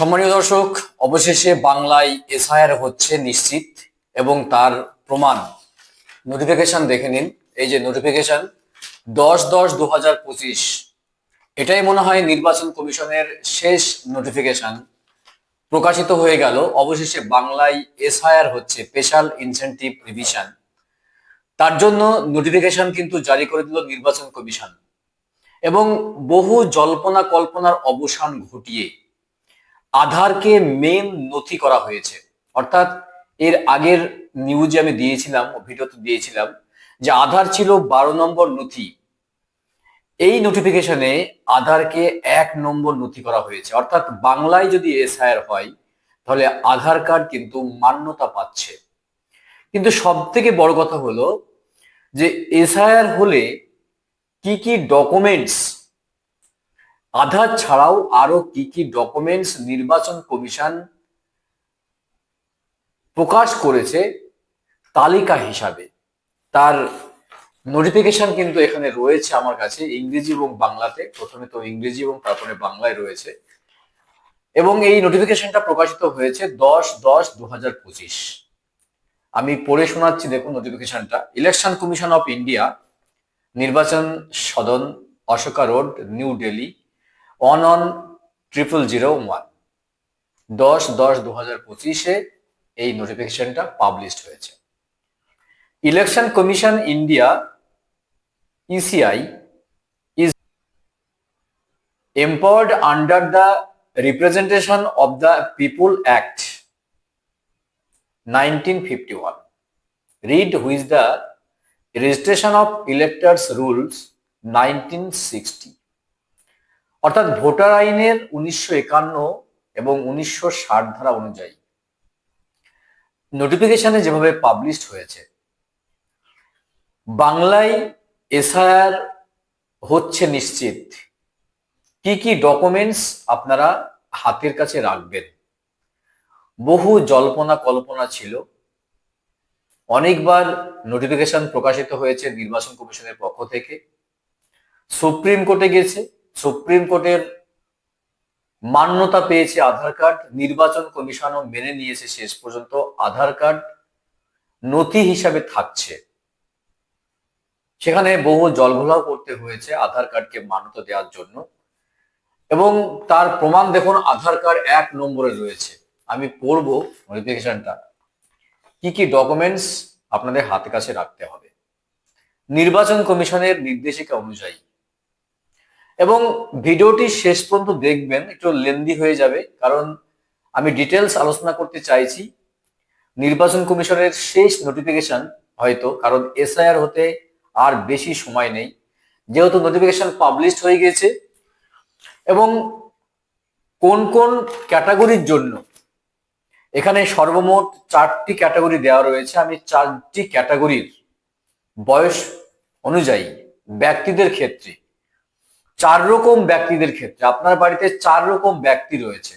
সম্মানীয় দর্শক, অবশেষে বাংলায় এসআইআর হচ্ছে নিশ্চিত এবং তার প্রমাণ। নোটিফিকেশন দেখে নিন। এই যে নোটিফিকেশন দশ দশ দু হাজার পঁচিশ। এটাই মনে হয় নির্বাচন কমিশনের শেষ নোটিফিকেশন প্রকাশিত হয়ে গেল। অবশেষে বাংলায় এসআইআর হচ্ছে স্পেশাল ইনসেন্টিভ রিভিশন তার জন্য নোটিফিকেশন কিন্তু জারি করে দিল নির্বাচন কমিশন। এবং বহু জল্পনা কল্পনার অবসান ঘটিয়ে আধারকে মেন নথি করা হয়েছে। অর্থাৎ এর আগের নিউজে আমি দিয়েছিলাম ভিডিওতে দিয়েছিলাম যে আধার ছিল বারো নম্বর নথি। এই নোটিফিকেশনে আধারকে এক নম্বর নথি করা হয়েছে। অর্থাৎ বাংলায় যদি এসআইআর হয়, তাহলে আধার কার্ড কিন্তু মান্যতা পাচ্ছে। কিন্তু সব থেকে বড় কথা হলো যে এসআইআর হলে কি কি ডকুমেন্টস আধার ছাড়াও আরও কি কি ডকুমেন্টস নির্বাচন কমিশন প্রকাশ করেছে তালিকা হিসাবে। তার নোটিফিকেশন কিন্তু এখানে রয়েছে আমার কাছে ইংরেজি এবং বাংলাতে। প্রথমে তো ইংরেজি এবং তারপরে বাংলায় রয়েছে। এবং এই নোটিফিকেশনটা প্রকাশিত হয়েছে দশ দশ দু হাজার পঁচিশ। আমি পড়ে শোনাচ্ছি দেখুন নোটিফিকেশনটা election commission of India Nirvachan Sadan, Ashoka Road, New Delhi on on triple zero one দশ দশ দু হাজার পঁচিশে এই নোটিফিকেশনটা পাবলিশড হয়েছে election commission India ECI is empowered under the representation of the people act 1951 read which the registration of electors rules 1960 অর্থাৎ voter আইনের উনিশশো একান্ন এবং উনিশশো ষাট ধারা অনুযায়ী নোটিফিকেশনে যেভাবে পাবলিশড হয়েছে, বাংলায় এসআইআর হচ্ছে নিশ্চিত। কি কি ডকুমেন্টস আপনারা হাতের কাছে রাখবেন? বহু জল্পনা কল্পনা ছিল। অনেকবার নোটিফিকেশন প্রকাশিত হয়েছে নির্বাচন কমিশনের পক্ষ থেকে। সুপ্রিম কোর্টে গেছে। সুপ্রিম কোর্টের মান্যতা পেয়েছে আধার কার্ড, নির্বাচন কমিশনও মেনে নিয়েছে শেষ পর্যন্ত আধার কার্ড নথি হিসাবে থাকছে। সেখানে বহু জলঘোলাও করতে হয়েছে আধার কার্ডকে মান্যতা দেওয়ার জন্য। এবং তার প্রমাণ দেখুন, আধার কার্ড এক নম্বরে রয়েছে। আমি পড়ব নোটিফিকেশনটা কি কি ডকুমেন্টস আপনাদের হাতে কাছে রাখতে হবে? নির্বাচন কমিশনের নির্দেশিকা অনুযায়ী এবং ভিডিওটি শেষ পর্যন্ত দেখবেন, একটু লেন্দি হয়ে যাবে, কারণ আমি ডিটেলস আলোচনা করতে চাইছি। নির্বাচন কমিশনের শেষ নোটিফিকেশন হয়তো, কারণ এসআইআর হতে আর বেশি সময় নেই। যেহেতু নোটিফিকেশন পাবলিশড হয়ে গেছে এবং কোন কোন ক্যাটাগরির জন্য? এখানে সর্বমোট চারটি ক্যাটাগরি দেওয়া রয়েছে। আমি চারটি ক্যাটাগরির বয়স অনুযায়ী ব্যক্তিদের ক্ষেত্রে। চার রকম ব্যক্তিদের ক্ষেত্রে, আপনার বাড়িতে চার রকম ব্যক্তি রয়েছে।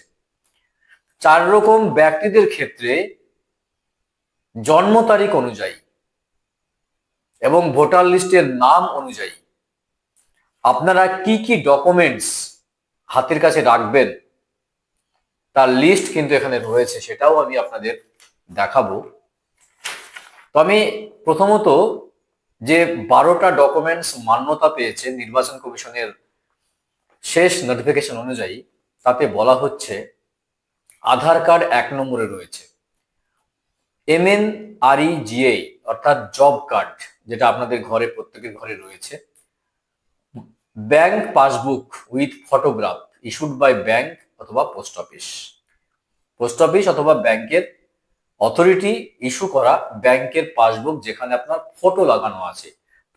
চার রকম ব্যক্তিদের ক্ষেত্রে জন্ম তারিখ অনুযায়ী এবং ভোটার লিস্টের নাম অনুযায়ী আপনারা কি কি ডকুমেন্টস হাতের কাছে রাখবেন, তার লিস্ট কিন্তু এখানে রয়েছে, সেটাও আমি আপনাদের দেখাবো। তো আমি প্রথমত যে বারোটা ডকুমেন্টস মান্যতা পেয়েছে নির্বাচন কমিশনের শেষ নোটিফিকেশন অনুযায়ী তাতে বলা হচ্ছে, আধার কার্ড এক নম্বরে রয়েছে। M N R G A অর্থাৎ জব কার্ড যেটা আপনাদের ঘরে, প্রত্যেকের ঘরে রয়েছে। Bank passbook with photograph issued by bank অথবা পোস্ট অফিস পোস্ট অফিস অথবা ব্যাংকের অথরিটি ইস্যু করা ব্যাংকের পাসবুক যেখানে আপনার ফটো লাগানো আছে।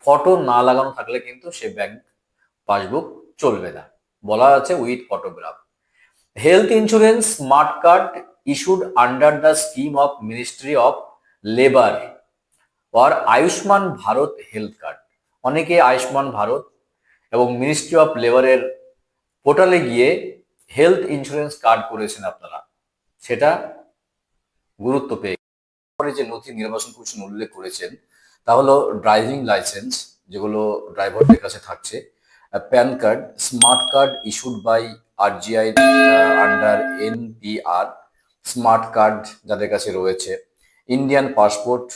ফটো না লাগানো থাকলে কিন্তু সে ব্যাংক পাসবুক চলবে না। বলা আছে with photograph health insurance smart card issued under the scheme of ministry of labour or Ayushman Bharat health card অনেকে আয়ুষ্মান ভারত এবং মিনিস্ট্রি অফ লেবারের পোর্টালে গিয়ে হেলথ ইন্স্যুরেন্স কার্ড করেছেন আপনারা। সেটা গুরুত্ব পেয়ে যে নথি নির্বাচন কমিশন উল্লেখ করেছেন, তা হলো ড্রাইভিং লাইসেন্স যেগুলো ড্রাইভারদের কাছে থাকছে। PAN card smart card issued by RGI under NPR smart card যাদের কাছে রয়েছে Indian passport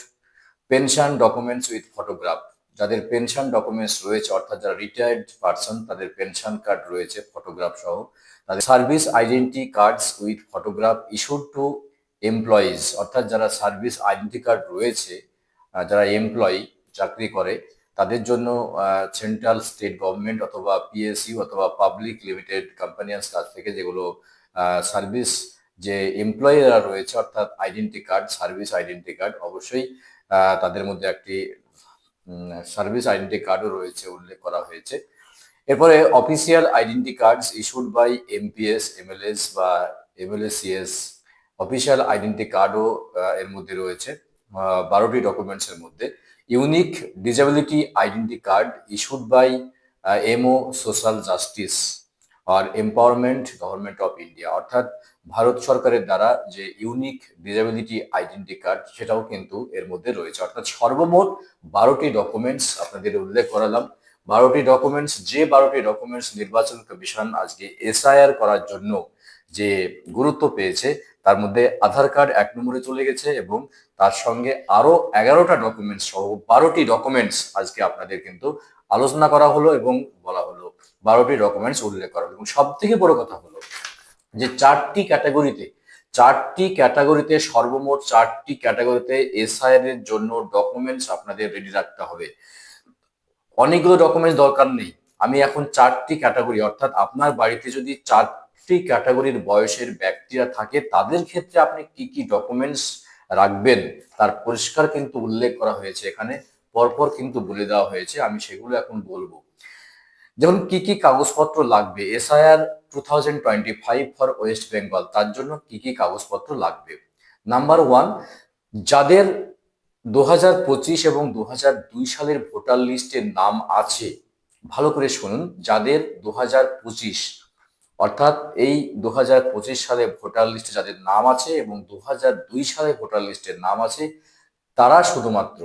pension documents with photograph যাদের পেনশন ডকুমেন্টস রয়েছে, অর্থাৎ যারা রিটায়ার্ড পার্সন তাদের পেনশন কার্ড রয়েছে ফটোগ্রাফ সহ। তাদের service identity cards with photograph issued to employees অর্থাৎ যারা সার্ভিস আইডেন্টি কার্ড রয়েছে যারা এমপ্লয়ি চাকরি করে তাদের জন্য সেন্ট্রাল স্টেট গভর্নমেন্ট অথবা পিএসইউ অথবা পাবলিক লিমিটেড কোম্পানিয়াস কাছ থেকে যেগুলো সার্ভিস যে এমপ্লয়িরা রয়েছে, অর্থাৎ identity card service identity card অবশ্যই তাদের মধ্যে একটি সার্ভিস আইডেন্টি কার্ডও রয়েছে উল্লেখ করা হয়েছে। এরপরে official identity cards issued by MPs MLAs বা এমএলএসিএস অফিসিয়াল আইডেন্টি কার্ডও এর মধ্যে রয়েছে। বারোটি ডকুমেন্টস এর মধ্যে। Unique disability identity card issued by MO social justice R empowerment government of India অর্থাৎ ভারত সরকারের দ্বারা যে ইউনিক ডিসেবিলিটি আইডেন্টি কার্ড সেটাও কিন্তু এর মধ্যে রয়েছে। অর্থাৎ সর্বমোট বারোটি ডকুমেন্টস আপনাদের উল্লেখ করালাম। বারোটি ডকুমেন্টস যে বারোটি ডকুমেন্টস নির্বাচন কমিশন আজকে এসআইআর করার জন্য যে গুরুত্ব পেয়েছে তার মধ্যে আধার কার্ড এক নম্বরে চলে গেছে এবং তার সঙ্গে আরও এগারোটা ডকুমেন্টস সহ বারোটি ডকুমেন্টস আজকে আপনাদের কিন্তু আলোচনা করা হলো এবং বলা হলো। বারোটি ডকুমেন্টস উল্লেখ করা হলো। এবং সব থেকে বড় কথা হলো যে চারটি ক্যাটাগরিতে চারটি ক্যাটাগরিতে সর্বমোট চারটি ক্যাটাগরিতে এসআইআর এর জন্য ডকুমেন্টস আপনাদের রেডি রাখতে হবে। অনেকগুলো ডকুমেন্টস দরকার নেই। আমি এখন চারটি ক্যাটাগরি অর্থাৎ আপনার বাড়িতে যদি চারটি ক্যাটাগরির বয়সের ব্যক্তিরা থাকে, তাদের ক্ষেত্রে আপনি কি কি ডকুমেন্টস রাখবেন? তার পরিষ্কার কিন্তু উল্লেখ করা হয়েছে এখানে, পরপর কিন্তু বলে দেওয়া হয়েছে, আমি সেগুলো এখন বলব। যেমন কি কি কাগজপত্র লাগবে? SIR two thousand twenty five for West Bengal তার জন্য কি কি কাগজপত্র লাগবে? নাম্বার ওয়ান যাদের দু হাজার পঁচিশ এবং দু হাজার দুই সালের ভোটার লিস্টের নাম আছে, ভালো করে শুনুন, যাদের দু হাজার পঁচিশ অর্থাৎ এই দু হাজার পঁচিশ সালে ভোটার লিস্টে যাদের নাম আছে এবং দু হাজার দুই সালে ভোটার লিস্টের নাম আছে, তারা শুধুমাত্র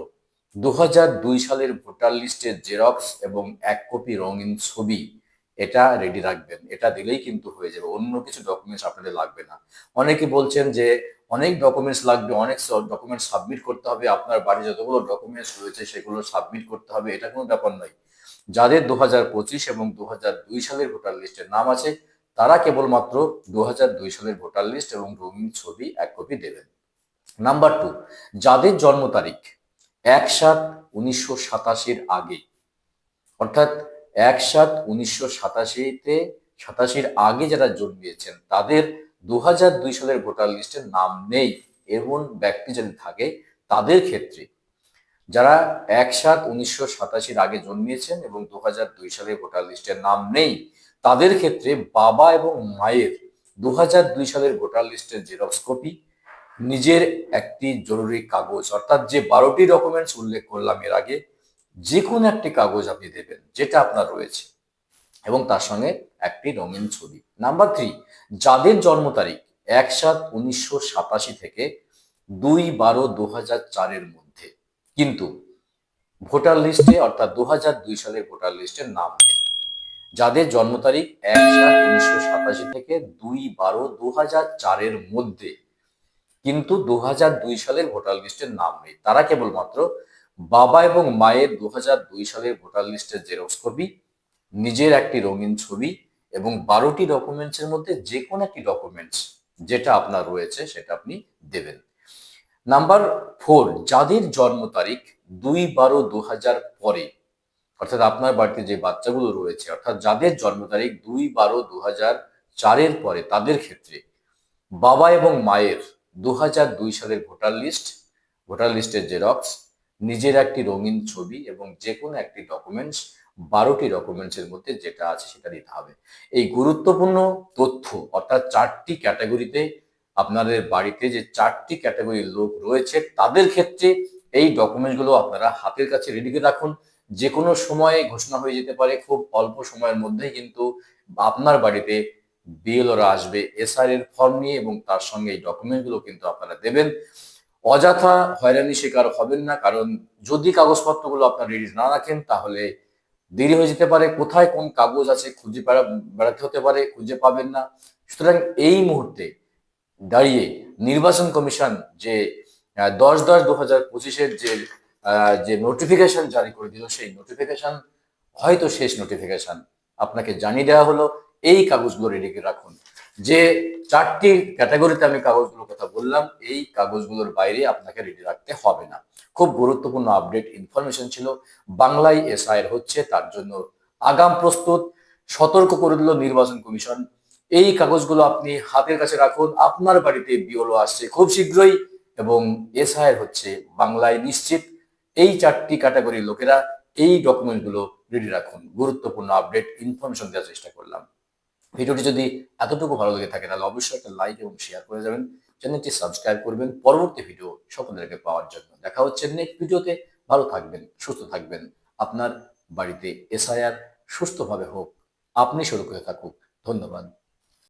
দু হাজার দুই সালের ভোটার লিস্টের জেরক্স এবং এক কপি রঙিন ছবি, এটা রেডি রাখবেন। এটা দিলেই কিন্তু হয়ে যাবে, অন্য কিছু ডকুমেন্টস আপনাদের লাগবে না। অনেকে বলছেন যে অনেক ডকুমেন্টস লাগবে, অনেক ডকুমেন্টস সাবমিট করতে হবে, আপনার বাড়ি যতগুলো ডকুমেন্টস রয়েছে সেগুলো সাবমিট করতে হবে, এটা কোনো ব্যাপার নয়। যাদের দু হাজার পঁচিশ এবং দু হাজার দুই সালের ভোটার লিস্টের নাম আছে তারা কেবলমাত্র দু হাজার দুই সালের ভোটার লিস্ট এবং রঙিন ছবি এক কপি দেবেন। নাম্বার টু, যাদের জন্ম তারিখ এক সাত উনিশশো সাতাশির আগে অর্থাৎ এক সাত উনিশশো সাতাশিতে, সাতাশির আগে যারা জন্মিয়েছেন, তাদের দু হাজার দুই সালের ভোটার লিস্টের নাম নেই এমন ব্যক্তি যদি থাকে, তাদের ক্ষেত্রে যারা এক সাত উনিশশো সাতাশির আগে জন্মিয়েছেন এবং দু সালের ভোটার লিস্টের নাম নেই তাদের ক্ষেত্রে বাবা এবং মায়ের দু হাজার দুই সালের ভোটার লিস্টের জেরক্স কপি, নিজের একটি জরুরি কাগজ, অর্থাৎ যে বারোটি ডকুমেন্টস উল্লেখ করলাম এর আগে যে কোনো একটি কাগজ আপনি দেবেন, যেটা আপনার রয়েছে। এবং তার সঙ্গে একটি রঙিন ছবি। নাম্বার থ্রি যাদের জন্ম তারিখ এক সাত উনিশশো সাতাশি থেকে দুই বারো দু হাজার চারের মধ্যে। কিন্তু ভোটার লিস্টে, অর্থাৎ দু হাজার দুই সালের ভোটার লিস্টের নাম নেই। যাদের জন্ম তারিখ এক সাত উনিশশো সাতাশি থেকে দুই বারো দু হাজার চারের মধ্যে। কিন্তু দু হাজার দুই সালের ভোটার লিস্টের নাম নেই। তারা কেবলমাত্র বাবা এবং মায়ের দু হাজার দুই সালের ভোটার লিস্টের জেরক্স কপি, নিজের একটি রঙিন ছবি এবং বারোটি ডকুমেন্টসের মধ্যে যে কোনো একটি ডকুমেন্টস যেটা আপনার রয়েছে সেটা আপনি দেবেন। নাম্বার ফোর, যাদের জন্ম তারিখ দুই বারো দু হাজার পরে। অর্থাৎ আপনার বাড়িতে যে বাচ্চাগুলো রয়েছে, অর্থাৎ যাদের জন্ম তারিখ দুই বারো দু হাজার চারের পরে, তাদের ক্ষেত্রে বাবা এবং মায়ের দু হাজার দুই সালের ভোটার লিস্ট, ভোটার লিস্টের জেরক্স, নিজের একটি রঙিন ছবি এবং যে কোনো একটি ডকুমেন্টস, বারোটি ডকুমেন্টসের মধ্যে যেটা আছে সেটা দিতে হবে এই গুরুত্বপূর্ণ তথ্য, অর্থাৎ চারটি ক্যাটাগরিতে আপনাদের বাড়িতে যে চারটি ক্যাটাগরির লোক রয়েছে, তাদের ক্ষেত্রে এই ডকুমেন্টসগুলো আপনারা হাতের কাছে রেডি করে রাখুন। যে কোনো সময়ে ঘোষণা হয়ে যেতে পারে, খুব অল্প সময়ের মধ্যেই কিন্তু আপনার বাড়িতে বিএলওরা আসবে। এসআর এর ফর্ম নিয়ে এবং তার সঙ্গে এই ডকুমেন্টগুলো কিন্তু আপনারা দেবেন। অযথা হয়রানি শিকার হবেন না, কারণ যদি কাগজপত্রগুলো আপনার রেডি না রাখেন, তাহলে দেরি হয়ে যেতে পারে। কোথায় কোন কাগজ আছে খুঁজে বেড়াতে হতে পারে, খুঁজে পাবেন না। সুতরাং এই মুহূর্তে দাঁড়িয়ে নির্বাচন কমিশন যে দশ দশ দু হাজার পঁচিশের যে যে নোটিফিকেশন জারি করে দিল, সেই নোটিফিকেশন হয়তো শেষ নোটিফিকেশন আপনাকে জানিয়ে দেওয়া হলো। এই কাগজগুলো রেডি করে রাখুন। যে চারটি ক্যাটাগরিতে আমি কাগজগুলোর কথা বললাম, এই কাগজগুলোর বাইরে আপনাকে রেডি রাখতে হবে না। খুব গুরুত্বপূর্ণ আপডেট ইনফরমেশন ছিল। বাংলায় এসআইয়ের হচ্ছে, তার জন্য আগাম প্রস্তুত। সতর্ক করে দিল নির্বাচন কমিশন। এই কাগজগুলো আপনি হাতের কাছে রাখুন। আপনার বাড়িতে বিওলো আসছে। খুব শীঘ্রই এবং এসআইয়ের হচ্ছে বাংলায় নিশ্চিত। এই চারটি ক্যাটাগরির লোকেরা এই ডকুমেন্টগুলো রেডি রাখুন। গুরুত্বপূর্ণ আপডেট ইনফরমেশন দেওয়ার চেষ্টা করলাম। ভিডিওটি যদি এতটুকু ভালো লেগে থাকে, তাহলে অবশ্যই একটা লাইক এবং শেয়ার করে যাবেন। চ্যানেলটি সাবস্ক্রাইব করবেন। পরবর্তী ভিডিও সকলেরকে পাওয়ার জন্য। দেখা হচ্ছে নেক্সট ভিডিওতে ভালো থাকবেন, সুস্থ থাকবেন। আপনার বাড়িতে এসআইআর সুস্থভাবে হোক। আপনি করে থাকুক। ধন্যবাদ।